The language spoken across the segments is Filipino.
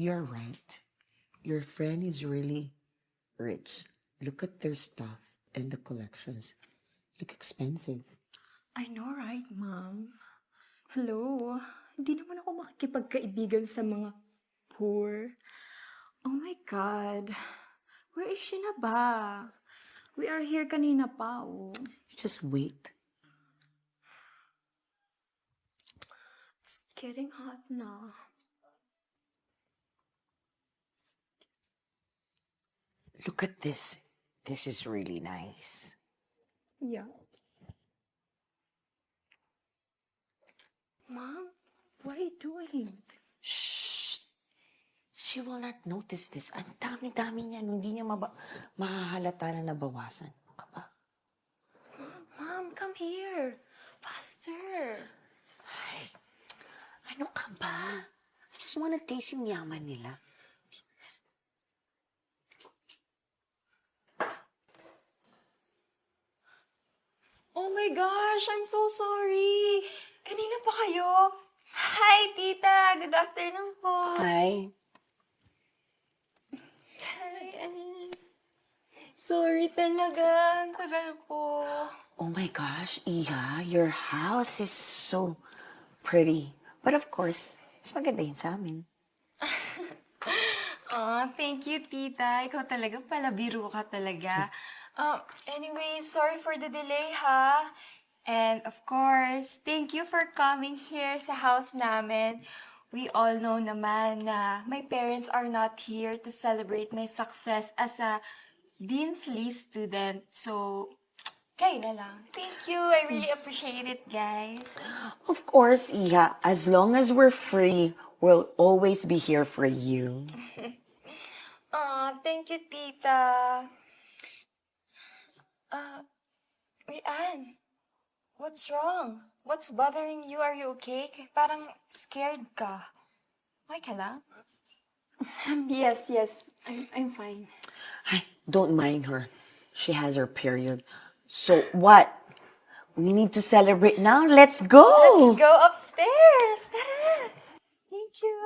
You're right. Your friend is really rich. Look at their stuff and the collections. Look expensive. I know, right, ma'am? Hello? Hindi naman ako makikipagkaibigan sa mga poor. Oh my God. Where is she na ba? We are here kanina pa, oh. Just wait. It's getting hot na. Look at this. This is really nice. Yeah. Mom, what are you doing? Shh. She will not notice this. Ang dami-dami niya. Hindi niya maba- mahahalata na nabawasan. Ano ka ba? Mom, come here. Faster. Ay, ano ka ba? I just wanna taste yung yaman nila. Oh my gosh, I'm so sorry. Kanina pa kayo? Hi, tita. Good afternoon po. Hi. Hi, ano? Sorry talaga. Ang tagal po. Oh my gosh, Iha, your house is so pretty. But of course, mas maganda yun sa amin. Aw, thank you, tita. Ikaw talaga pala, biro ka talaga. Um, anyway, sorry for the delay, ha? And of course, thank you for coming here sa house namin. We all know naman na my parents are not here to celebrate my success as a Dean's Lee student. So, kayo na lang. Thank you. I really appreciate it, guys. Of course, Iha, as long as we're free, we'll always be here for you. Aw, thank you, tita. Uh, Rian, what's wrong? What's bothering you? Are you okay? K- Parang scared ka. Okay ka lang? Yes, yes. I'm, I'm fine. Ay, don't mind her. She has her period. So what? We need to celebrate now. Let's go. Let's go upstairs. Thank you.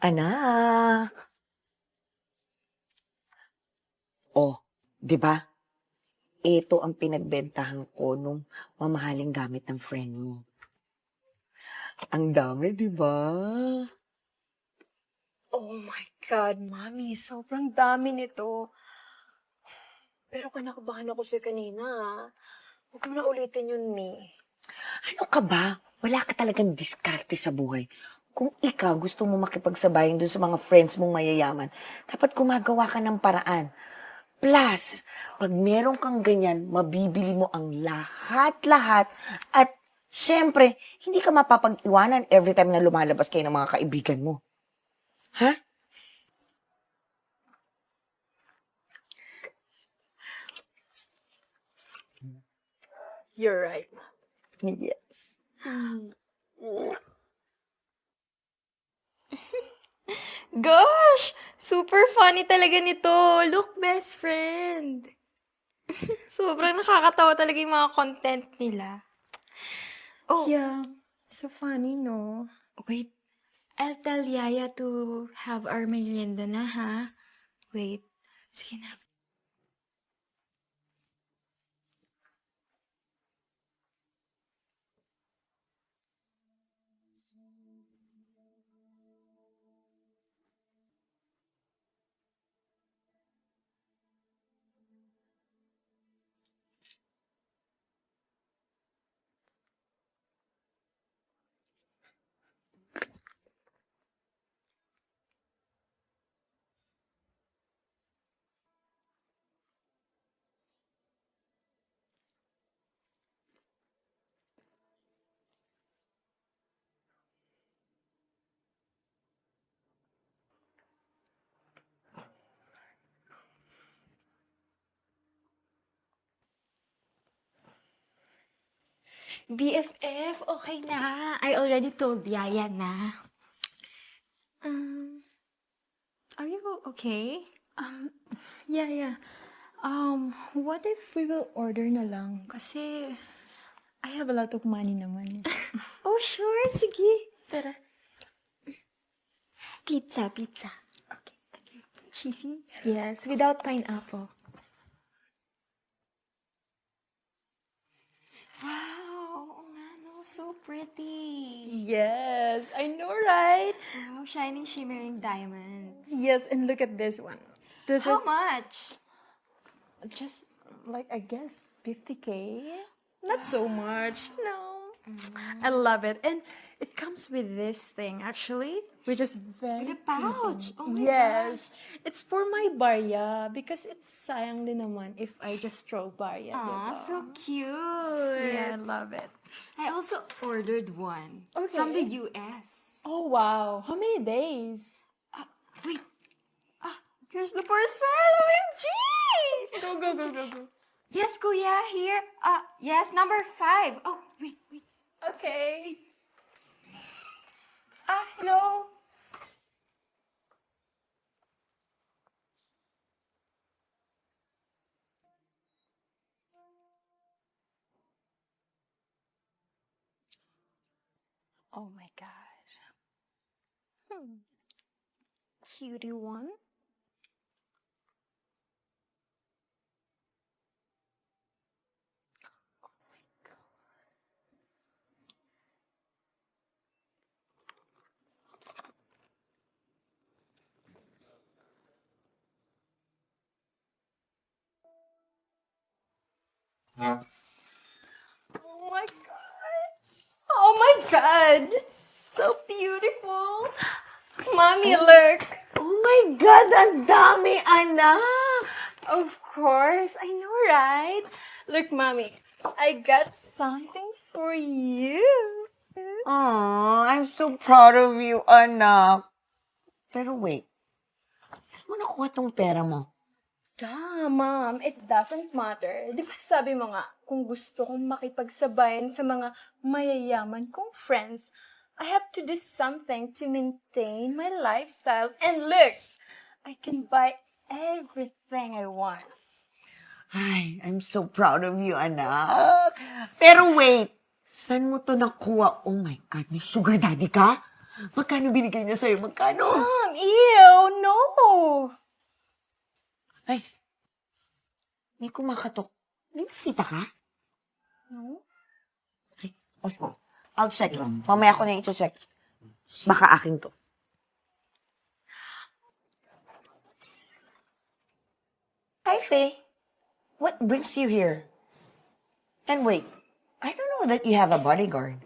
Anak. Oh, 'di ba? Ito ang pinagbentahan ko nung mamahaling gamit ng friend mo. Ang dami, 'di ba? Oh my God, Mami. Sobrang dami nito. Pero kinakabahan ako sa kanina. ah. Huwag mo na ulitin yun, Mi. Ano ka ba? Wala ka talagang diskarte sa buhay. Kung ikaw gusto mo makipagsabayin dun sa mga friends mong mayayaman, dapat gumagawa ka ng paraan. Plus, pag meron kang ganyan, mabibili mo ang lahat-lahat at syempre, hindi ka mapapag-iwanan every time na lumalabas kayo ng mga kaibigan mo. Ha? You're right. Yes. Gosh! Super funny talaga nito. Look, best friend. Sobrang nakakatawa talaga yung mga content nila. Oh, Yeah. So funny, no? wait. I'll tell Yaya to have our merienda na, ha? Wait. Sige na. BFF, okay na. I already told Yaya na. Um, are you okay? Um, yeah, yeah. Um, what if we will order na lang? Kasi I have a lot of money naman. Oh, sure. Sige. Tara. Pizza, pizza. Cheesy? Yes, without pineapple. So pretty. Yes, I know, right? Wow, shining, shimmering diamonds. Yes, and look at this one. This How is much? just like I guess 50k. Not so much. No. Mm. I love it. And it comes with this thing actually, which is very With a pouch. Oh my yes. It's for my barya because it's sayang din naman if I just throw barya. Diba? so cute. Yeah, I love it. I also ordered one Okay. from the US. Oh wow. How many days? Ah, wait. Ah, here's the parcel. OMG! Go, go, go, go, go. Yes, kuya, here. Ah, yes, number five. Oh, wait, wait. Okay. Ah, hello. Oh my god. Hmm. Cutie one. Oh my god. Oh my god. It's so beautiful. Mommy, look. Oh my God, ang dami, anak! Of course. I know, right? Look, Mommy. I got something for you. Aw, I'm so proud of you, anak. Pero wait, saan mo nakuha tong pera mo? Duh, Mom. It doesn't matter. Di ba sabi mo nga, kung gusto kong makipagsabayan sa mga mayayaman kong friends, I have to do something to maintain my lifestyle. And look, I can buy everything I want. Ay, I'm so proud of you, anak. Pero wait, saan mo to nakuha? Oh my God, may sugar daddy ka? Magkano binigay niya sa'yo? Magkano? Mom, ew, no. Ay, may kumakatok. May bisita ka? No? Ay, o sige. I'll check. Mamaya ko na yung check. Baka akin to. Hi, Faye. What brings you here? And wait, I don't know that you have a bodyguard.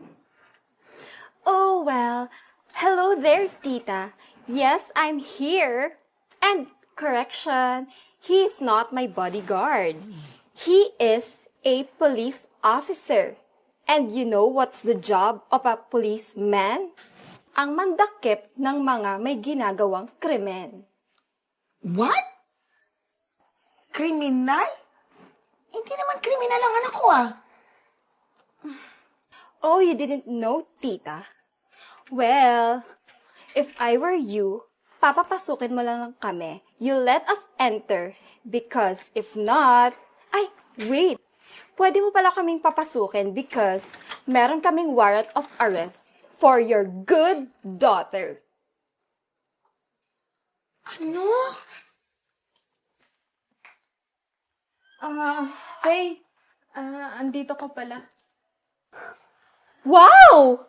Oh, well. Hello there, tita. Yes, I'm here. And correction, he is not my bodyguard. He is a police officer. And you know what's the job of a policeman? Ang mandakip ng mga may ginagawang krimen. What? Kriminal? Hindi naman kriminal ang anak ko ah. Oh, you didn't know, tita? Well, if I were you, papapasukin mo lang lang kami. You let us enter. Because if not, ay, wait. Pwede mo pala kaming papasukin because meron kaming warrant of arrest for your good daughter. Ano? Ah, Faye, ah, andito ka pala. Wow!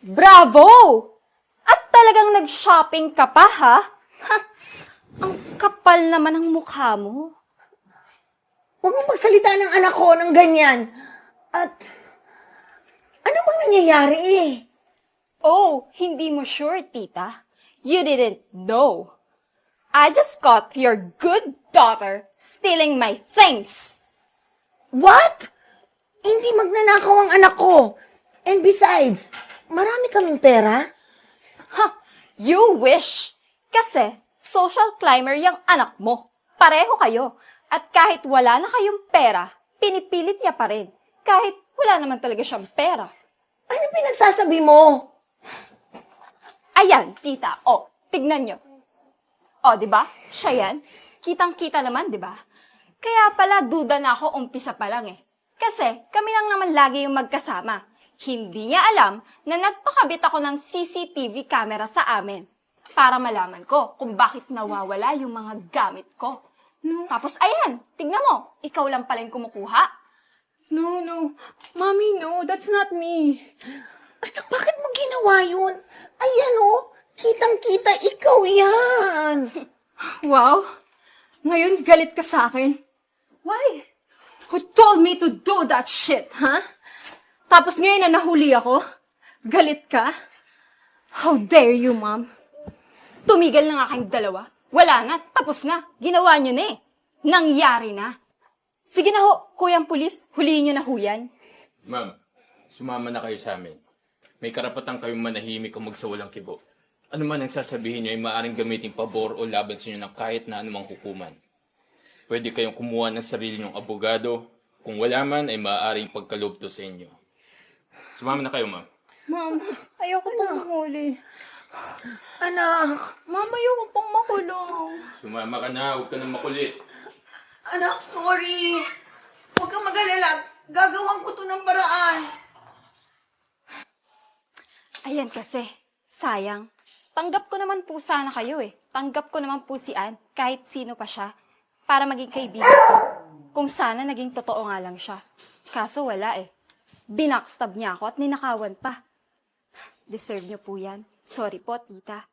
Bravo! Talagang nag-shopping ka pa, ha? Ha! Ang kapal naman ng mukha mo. Huwag mong magsalita ng anak ko ng ganyan. At, ano bang nangyayari eh? Oh, hindi mo sure, tita? You didn't know. I just caught your good daughter stealing my things. What? Hindi magnanakaw ang anak ko. And besides, marami kaming pera. Ha! You wish! Kasi social climber yung anak mo. Pareho kayo. At kahit wala na kayong pera, pinipilit niya pa rin. Kahit wala naman talaga siyang pera. Ano pinagsasabi mo? Ayan, tita. O, tignan nyo. O, di ba? Siya yan. Kitang-kita naman, di ba? Kaya pala duda na ako umpisa pa lang eh. Kasi kami lang naman lagi yung magkasama. Hindi niya alam na nagpakabit ako ng CCTV camera sa amin para malaman ko kung bakit nawawala yung mga gamit ko. Tapos ayan, tignan mo, ikaw lang pala yung kumukuha. No, no. Mommy, no. That's not me. Anak, bakit mo ginawa yun? Ayan oh, kitang-kita ikaw yan. Wow. Ngayon, galit ka sa akin. Why? Who told me to do that shit, huh? Tapos ngayon na nahuli ako? Galit ka? How dare you, mom? Tumigil na nga kayong dalawa. Wala na, tapos na. Ginawa nyo na eh. Nangyari na. Sige na ho, kuyang pulis, huliin nyo na ho yan. Ma'am, sumama na kayo sa amin. May karapatan kayong manahimik o magsawalang kibo. Ano man ang sasabihin nyo ay maaaring gamitin pabor o laban sa inyo ng kahit na anumang hukuman. Pwede kayong kumuha ng sarili nyong abogado. Kung wala man, ay maaaring pagkalubto sa inyo. Sumama na kayo, ma'am. Mom, ayoko pong mahuli. Anak, Mom, ayoko pong makulong. Sumama ka na, huwag ka na makulit. anak, sorry. Huwag kang mag-alala. Gagawan ko to ng paraan. Ayan kasi, sayang. Tanggap ko naman po sana kayo eh. Tanggap ko naman po si Ann, kahit sino pa siya, para maging kaibigan ko. Kung sana naging totoo nga lang siya. Kaso wala eh. Binackstab niya ako at ninakawan pa. Deserve niyo po yan. Sorry po, tita.